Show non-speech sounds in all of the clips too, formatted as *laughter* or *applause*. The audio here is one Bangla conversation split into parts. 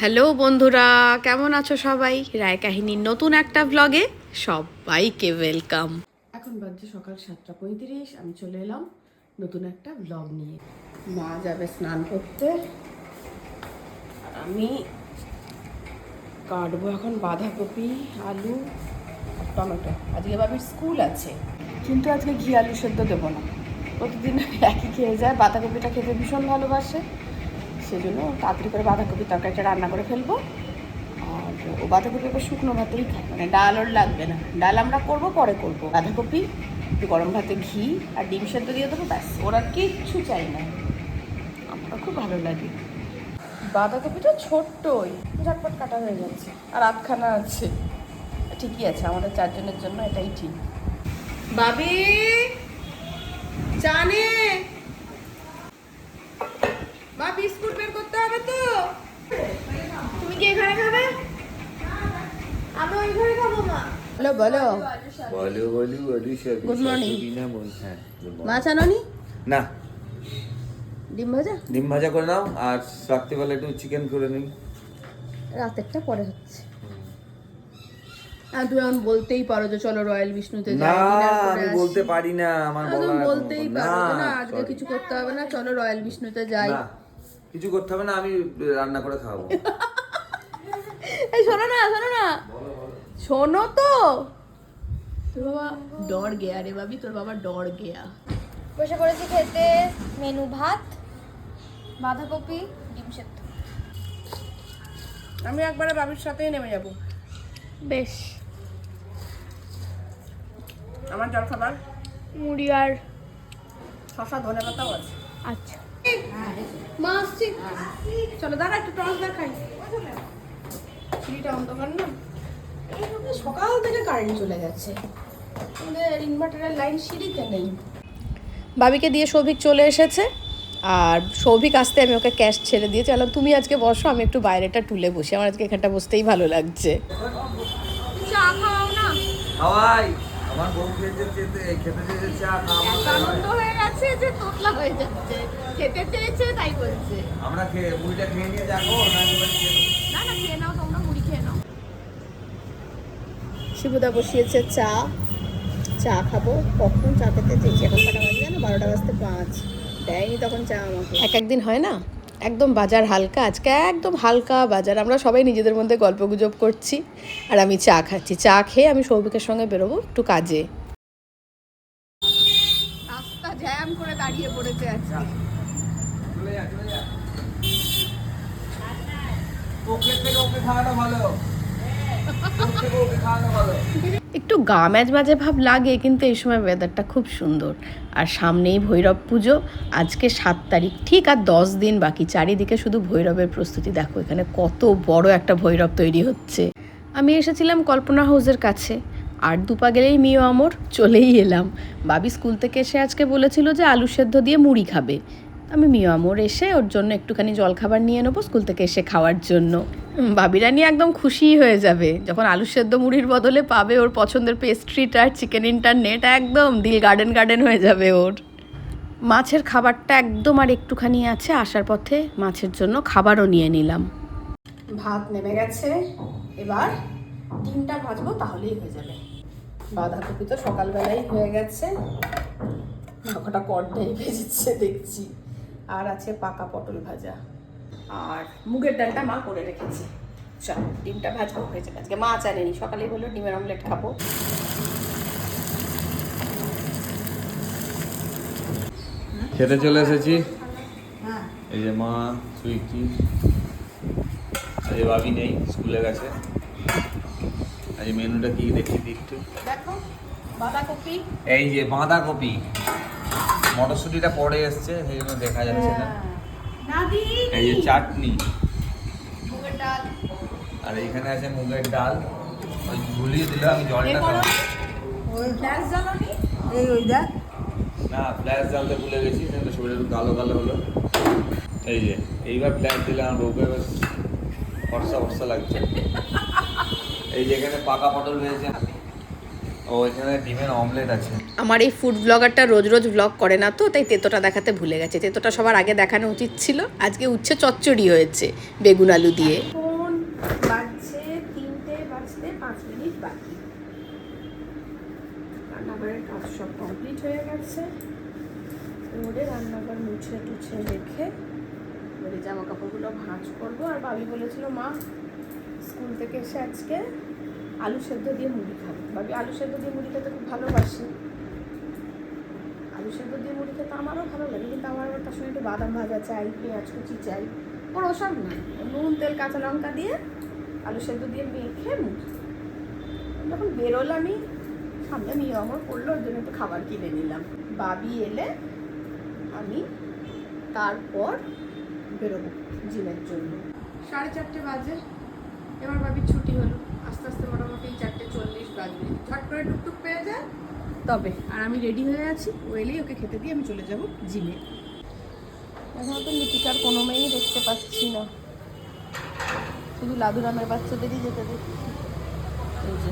হ্যালো বন্ধুরা, কেমন আছো সবাই? রায় কাহিনীর নতুন একটা ব্লগে সবাইকে ওয়েলকাম এখন বাজছে সকাল সাতটা পঁয়ত্রিশ, আমি চলে এলাম নতুন একটা ব্লগ নিয়ে। মা যাবে স্নান করতে, আর আমি কাটবো এখন বাঁধাকপি, আলু টমেটো। আজকে বাবির স্কুল আছে, কিন্তু আজকে ঘি, আলু সেদ্ধ দেবো না। প্রতিদিন একই খেয়ে যায়, বাঁধাকপিটা খেতে ভীষণ ভালোবাসে। সেজন্য তাড়াতাড়ি করে বাঁধাকপির তরকারিটা রান্না করে ফেলব। আর ও বাঁধাকপি এবার শুকনো ভাতেই খায় মানে ডাল ওর লাগবে না। ডাল আমরা করব, পরে করব। বাঁধাকপি, একটু গরম ভাতে ঘি আর ডিম সেদ্ধ দিয়ে দেবো, ব্যাস। ওরা কিচ্ছু চাই না। আমার খুব ভালো লাগে। বাঁধাকপিটা ছোট্টই। ঝটপট কাটা হয়ে যাচ্ছে। আর আধখানা আছে। ঠিকই আছে, আমাদের চারজনের জন্য এটাই ঠিক। বাবি! জানে! মা বিস্কুট বের করতে হবে তো। তুমি কি এখানে খাবে? আমি ওই ঘরে খাব মা। হ্যালো বলো। বলো বলো বলো সব Good morning. না বল হ্যাঁ না। ডিম ভাজা? ডিম ভাজা করে নাও আর রাত্রিবেলা একটু চিকেন করে নিই। রাতেরটা পরে হচ্ছে। আর তুমি এখন বলতেই পারো যে চলো রয়্যাল বিষ্ণুতে না যাই আমি বলতে পারি না আমার বলতেই পারো না আজকে কিছু করতে হবে না চলো রয়্যাল বিষ্ণুতে যাই। না। কিছু করতে হবে না আমি রান্না করে খাওয়াবো। এই শোনো না শোনো না। শোনো তো। তোর বাবা ডর গেয়া রে বাবি তোর বাবা ডর গেয়া। বসে পড়েছি খেতে। মেনু ভাত বাঁধাকপি ডিম সেদ্ধ। আমি একবারে বাবির সাথেই নেমে যাব। বেশ। আমার জল খাবার মুড়ি আর শশা ধনে পাতাও আছে। আচ্ছা। মা আসছি চলো দাঁড়া একটু টস দেখাই। সিঁড়িটা অন্ধকার না? সকাল থেকে কারেন্ট চলে গেছে আমাদের ইনভার্টারের লাইন সিঁড়িতে নেই। বাবিকে দিয়ে সৌভিক চলে এসেছে। আর সৌভিক আসতে আমি ওকে ক্যাশ ছেড়ে দিয়েছি। বললাম তুমি আজকে বসো আমি একটু বাইরেটা টুলে বসি। আমার আজকে এখানটা বসতেই ভালো লাগছে। চা খাওয়াও না? হাওয়াই। আমার বউ খেতে খেতে খেতে চেয়েছে চা খাওয়াবো হয়ে গেছে যে তোতলা হয়ে যাচ্ছে। খেতে চেয়েছে তাই বলছে। আমরা খেয়ে মুড়িটা খেয়ে নিয়ে যাব না না না খেয়ে নাও তোমরা মুড়ি খেয়ে নাও। শিবুদা বসিয়েছে চা। চা খাব। কখন চা খেতে চেয়েছি? এখন কটা বাজে জানো? বারোটা বাজতে পাঁচ। দেয়নি তখন চা আমাকে। এক একদিন হয় না? একদম বাজার হালকা আজকে একদম হালকা বাজার। আমরা সবাই নিজেদের মধ্যে গল্প গুজব করছি আর আমি চা খাচ্ছি। চা খেয়ে আমি সৌভিকের সঙ্গে বেরোবো একটু কাজে। রাস্তা জ্যাম করে দাঁড়িয়ে পড়েছে আজকে। চলে যা চলে যা ওকে থেকে ওকে খাওয়াটা ভালো। একটু গা ম্যাজ মাঝে ভাব লাগে, কিন্তু এই সময় ওয়েদারটা খুব সুন্দর। আর সামনেই ভৈরব পুজো। আজকে সাত তারিখ, ঠিক আর দশ দিন বাকি। চারিদিকে শুধু ভৈরবের প্রস্তুতি। দেখো, এখানে কত বড় একটা ভৈরব তৈরি হচ্ছে। আমি এসেছিলাম কল্পনা হাউসের কাছে। আর দুপা গেলেই মিও আমর চলেই এলাম। বাবি স্কুল থেকে এসে আজকে বলেছিল যে আলু সেদ্ধ দিয়ে মুড়ি খাবে। আমি মিও আমর এসে ওর জন্য একটুখানি জলখাবার নিয়ে নেব স্কুল থেকে এসে খাওয়ার জন্য। বাবিরা নিয়ে একদম খুশি হয়ে যাবে। যখন আলু সেদ্ধ মুড়ির বদলে পাবে ওর পছন্দের পেস্ট্রিটা আর চিকেন ইন্টারনেট একদম দিল গার্ডেন গার্ডেন হয়ে যাবে ওর। মাছের খাবারটা একদম আর একটুখানি আছে, আসার পথে মাছের জন্য খাবারও নিয়ে নিলাম। ভাত নেমে গেছে। এবার ডিমটা ভাজবো, তাহলেই হয়ে যাবে। বাঁধাকপি তো সকালবেলাই হয়ে গেছে। কটা কড্ডাই ভেজেছে, দেখছি। আর আছে পাকা পটল ভাজা। আর মুগের ডালটা মা করে রেখেছে। চল ডিমটা ভাজবো হয়ে যাবে। আজকে মাছ আনেনি সকালেই হলো ডিমের অমলেট খাব। খেতে চলে এসেছি। এই যে মা সুইটি বাবি নেই স্কুলে গেছে। আজ মেনুটা কি দেখি একটু। দেখো বাঁধাকপি। এই যে বাঁধাকপি। মটরশুঁটিটা পড়ে এসছে সেই জন্য দেখা যাচ্ছে না। এই যে চাটনি। আর এইখানে আছে মুগের ডাল। ওই গুলিয়ে দিল আমি জলটা খাব। এই ওই দেখ। না ফ্ল্যাশ জ্বালতে ভুলে গেছি কিন্তু একটু কালো কালো হলো। এই যে এইবার ফ্ল্যাশ দিলে আমার বউকে বেশ ফর্সা ফর্সা লাগছে। এই যে এখানে পাকা পটল ভেজেছে। আমার এই ফুড ব্লগারটা রোজ রোজ ব্লগ করে না তো তাই তেতোটা দেখাতে ভুলে গেছে। তেতোটা সবার আগে দেখানো উচিত ছিল। আজকে উচ্ছে চচ্চড়ি হয়েছে বেগুন আলু দিয়ে। বাজছে তিনটে বাজতে পাঁচ মিনিট রান্নাঘরের সব হয়ে গেছে। রান্নাঘর মুছে টুছে রেখে জামা কাপড়গুলো ভাঁজ করব। আর বাবি বলেছিল মা স্কুল থেকে এসে আজকে আলু সেদ্ধ দিয়ে মুড়ি খাবে। বাবি আলু সেদ্ধ দিয়ে মুড়ি খেতে খুব ভালোবাসি। আলু সেদ্ধ দিয়ে মুড়ি খেতে আমারও ভালো লাগে, কিন্তু আমার আবার তার সঙ্গে একটু বাদাম ভাজা চাই, পেঁয়াজ কুচি চাই, ওর ওসব নয় নুন, তেল, কাঁচা লঙ্কা দিয়ে আলু সেদ্ধ দিয়ে মেখে মুড়ি। যখন বেরোলামই সামনে নিয়ে আমার পড়ল ওর জন্য একটু খাবার কিনে নিলাম। বাবি এলে আমি তারপর বেরোবো জিমের জন্য। সাড়ে চারটে বাজে, এবার বাবির ছুটি হলো। আস্তে আস্তে মোটামুটি চারটে চল্লিশ বাজবে। ঝট করে টুকটুক পেয়ে যায় তবে। আর আমি রেডি হয়ে আছি। ও এলেই ওকে খেতে দিয়ে আমি চলে যাব জিমে। এখন তো লিপিকার কোনো মেয়েই দেখতে পাচ্ছি না। শুধু লাদুরামের বাচ্চাদেরই যেতে দেখছি। এই যে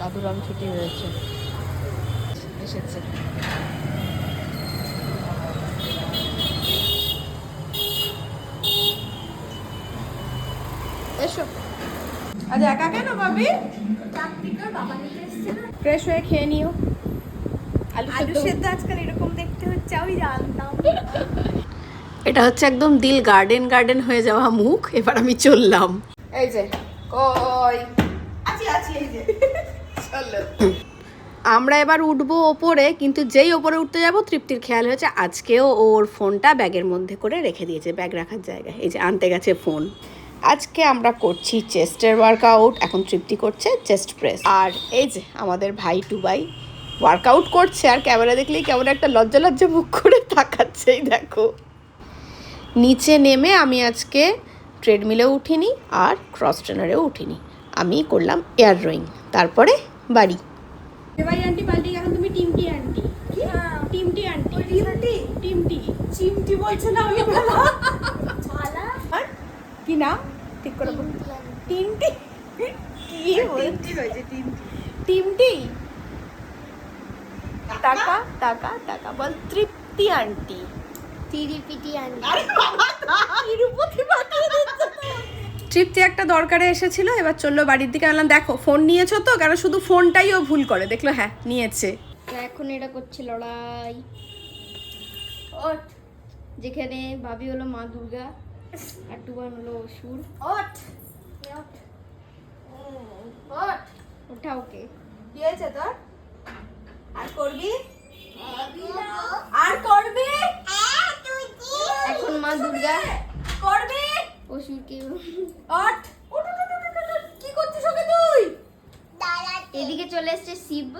লাদুরাম ছুটি হয়েছে। এসেছে। এসো। আজ একা কেন ভাবি? বাবা নিতে এসছে না ফ্রেশ হয়ে খেয়ে নিও। আলু সেদ্ধ আজকাল এরকম দেখতে হচ্ছে আমি জানতাম। এটা হচ্ছে একদম দিল গার্ডেন গার্ডেন হয়ে যাওয়া মুখ এবার আমি চললাম। এই যে কই? আছি আছি এই যে। চলো। আমরা এবার উঠবো ওপরে কিন্তু যেই ওপরে উঠতে যাব তৃপ্তির খেয়াল হয়েছে আজকেও ওর ফোনটা ব্যাগের মধ্যে করে রেখে দিয়েছে ব্যাগ রাখার জায়গায়। এই যে আনতে গেছে ফোন। আজকে আমরা করছি চেস্টের ওয়ার্কআউট এখন তৃপ্তি করছে চেস্ট প্রেস আর এই যে আমাদের ভাই টুবাই ওয়ার্কআউট করছে আর ক্যামেরা দেখলেই কেমন একটা লজ্জা লজ্জা মুখ করে তাকাচ্ছে এই দেখো। নিচে নেমে আমি আজকে ট্রেডমিলেও উঠিনি আর ক্রস ট্রেনারেও উঠিনি। আমি করলাম এয়ার ড্রয়িং তারপরে বাড়ি। এবার আন্টি পাল্টি এখন তুমি টিমটি আন্টি টিমটি আন্টি টিমটি? টিমটি। চিমটি বলছে না আমি কি নাম? ঠিক করে বল টিমটি কি টিমটি টাকা? টাকা টাকা বল তৃপ্তি আন্টি। তিরিপিটি আন্টি। তৃপ্তি একটা দরকারে এসেছিল এবার চলল বাড়ির দিকে। আনলাম দেখো ফোন নিয়েছো তো কারণ শুধু ফোনটাই ও ভুল করে। দেখল হ্যাঁ নিয়েছে। এখন এটা করছে লড়াই। ওট যেখানে ভাবি হলো মা দুর্গা। আর টুবান হলো সুর। ওঠ। ওঠ। ওঠ ওঠা ওকে। কি হয়েছে তোর? আর করবি এখন মা দুর্গা করবি অসুরকে ওঠ উঠ, উঠ, উঠ, উঠ, উঠ, উঠ। কি করছিস ওকে তুই এদিকে চলে এসছে শিব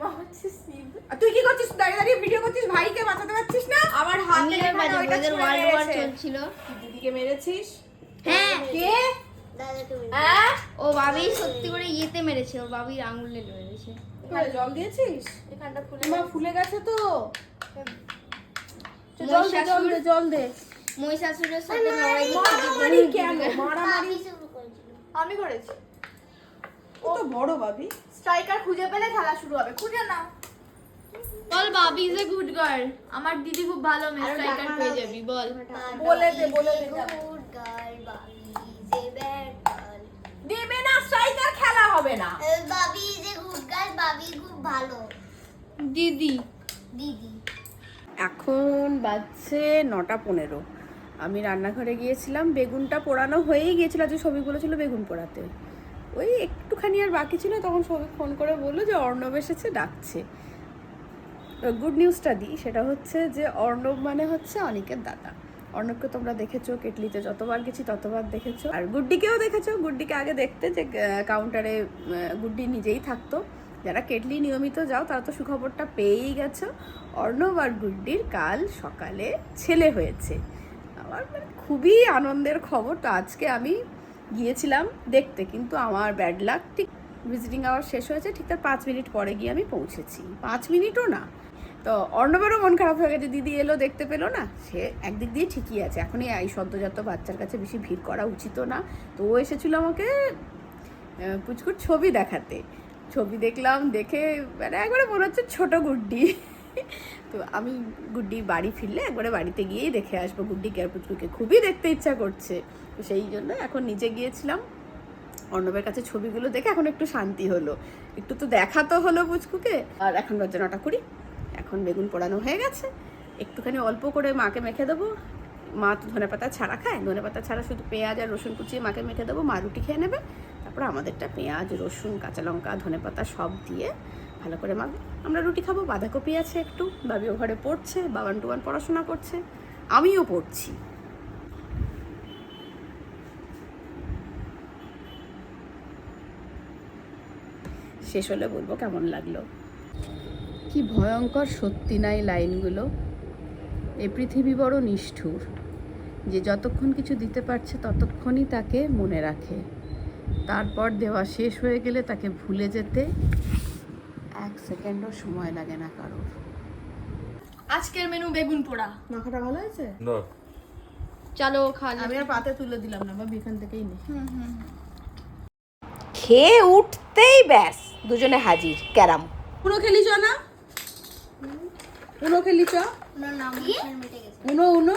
মা হচ্ছে শিব। আর তুই কি করছিস দাঁড়িয়ে দাঁড়িয়ে ভিডিও করছিস ভাইকে বাঁচাতে পারছিস না আমার আমি হাতে আর এখানে বাজাবো ওইটা ওদের ছুঁড়ে ওয়ার্ল্ড ওয়ার মেরেছে। চলছিল দিদিকে মেরেছিস? হ্যাঁ। কে? হ্যাঁ? ও বাবি সত্যি করে ইয়েতে মেরেছে ও বাবির আঙুলে মেরেছে। জল দিয়েছিস? এখানটা ফুলে মা ফুলে গেছে তো? জল দে জল দে জল দে। মহিষাসুরের সাথে লড়াই মারামারি কেন? মারামারি? আমি করেছি। ও তো বড় ভাবি স্ট্রাইকার খুঁজে পেলে খেলা শুরু হবে। খুঁজে নাও। বল Babi is a good girl আমার দিদি খুব ভালো মেয়ে স্ট্রাইকার পেয়ে যাবি বল। বলে দে বলে দে। Good girl Babi is a bad girl দেবে না স্ট্রাইকার খেলা হবে না। Babi is a good girl Babi খুব ভালো। দিদি। দিদি। এখন বাজছে নটা পনেরো। আমি রান্নাঘরে গিয়েছিলাম বেগুনটা পোড়ানো হয়েই গিয়েছিল যে ছবিগুলো ছিল বেগুন পোড়াতে। ওই একটুখানি আর বাকি ছিল তখন সবই ফোন করে বলল যে অর্ণব এসেছে ডাকছে। গুড নিউজটা দিই, সেটা হচ্ছে যে অর্ণব মানে হচ্ছে অনিকের দাদা। অর্ণবকে তোমরা দেখেছ, কেটলিতে যতবার গেছি ততবার দেখেছ। আর গুড্ডিকেও দেখেছ, গুড্ডিকে আগে দেখতে যে কাউন্টারে গুড্ডি নিজেই থাকতো। যারা কেটলি নিয়মিত যাও, তারা তো সুখবরটা পেয়েই গেছো। অর্ণব আর গুড্ডির কাল সকালে ছেলে হয়েছে। আমার মানে খুবই আনন্দের খবর। তো আজকে আমি গিয়েছিলাম দেখতে, কিন্তু আমার ব্যাড লাক ঠিক ভিজিটিং আওয়ার শেষ হয়েছে, ঠিক তার পাঁচ মিনিট পরে গিয়ে আমি পৌঁছেছি। পাঁচ মিনিটও না তো অর্ণবেরও মন খারাপ হয়ে গেছে। দিদি এলো, দেখতে পেল না। সে একদিক দিয়ে ঠিকই আছে। এখনই এই সদ্যজাত বাচ্চার কাছে বেশি ভিড় করা উচিত না। তো ও এসেছিল আমাকে পুচকুর ছবি দেখাতে। ছবি দেখলাম, দেখে মানে একবারে মনে হচ্ছে ছোট গুড্ডি। *laughs* তো আমি গুড্ডি বাড়ি ফিরলে একবারে বাড়িতে গিয়েই দেখে আসব। গুড্ডিকে আর পুচকুকে খুবই দেখতে ইচ্ছা করছে। তো সেই জন্য এখন নিচে গিয়েছিলাম। অর্ণবের কাছে ছবিগুলো দেখে এখন একটু শান্তি হলো। একটু তো দেখা তো হলো পুচকুকে আর এখন বাজে নটা কুড়ি এখন বেগুন পোড়ানো হয়ে গেছে। একটুখানি অল্প করে মাকে মেখে দেবো। মা তো ধনে পাতা ছাড়া খায়। ধনে পাতা ছাড়া শুধু পেঁয়াজ আর রসুন কুচিয়ে মাকে মেখে দেবো। মা রুটি খেয়ে নেবে। তারপর আমাদেরটা পেঁয়াজ, রসুন, কাঁচা লঙ্কা, ধনে পাতা সব দিয়ে ভালো করে মাখবো আমরা রুটি খাব। বাঁধাকপি আছে একটু। বাবিও ঘরে পড়ছে। বাবান টুবান পড়াশোনা করছে। আমিও পড়ছি। শেষ হলে বলব কেমন লাগল। কি ভয়ঙ্কর সত্যি নাই লাইনগুলো? এ পৃথিবী বড় নিষ্ঠুর যে যতক্ষণ কিছু দিতে পারছে ততক্ষণই তাকে মনে রাখে। তারপর দেওয়া শেষ হয়ে গেলে তাকে ভুলে যেতে এক সেকেন্ডও সময় লাগে না কারোর। আজকের মেনু বেগুন পোড়া। মাখাটা ভালো হয়েছে? চলো খাওয়া আমি আর পাতে তুলে দিলাম না বাবা এখান থেকেই নে। হুম হুম খেয়ে উঠতেই ব্যাস দুজনে হাজির ক্যারাম। পুরো খেলি না? উনো খেলি চ উনো উনো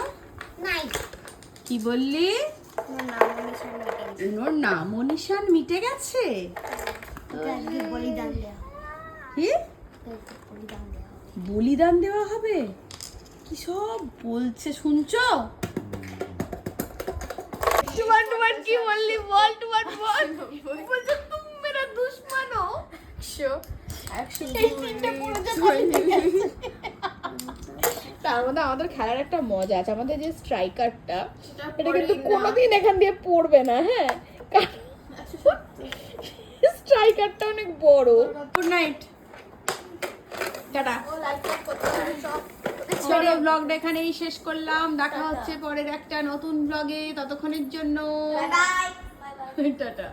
কি বললি? উনোর নাম নিশান মিটে গেছে? বলিদান দেওয়া কি? ওকে বলিদান দেওয়া হবে। কি সব বলছে শুনছো? টুমান টুমান কি বললি? বল টুমান বল। বলছে তুম মেরা দুশ্মন হো একশো যে *laughs* তার মধ্যে আমাদের খেলার একটা মজা আছে আমাদের যে স্ট্রাইকারটা এটা কিন্তু কোনোদিন এখান দিয়ে পড়বে না হ্যাঁ? স্ট্রাইকারটা *laughs* অনেক বড়। গুড নাইট টাটা চলো। ব্লগটা এখানেই শেষ করলাম। দেখা হচ্ছে পরের একটা নতুন ব্লগে ততক্ষণের জন্য। Bye bye *laughs* tata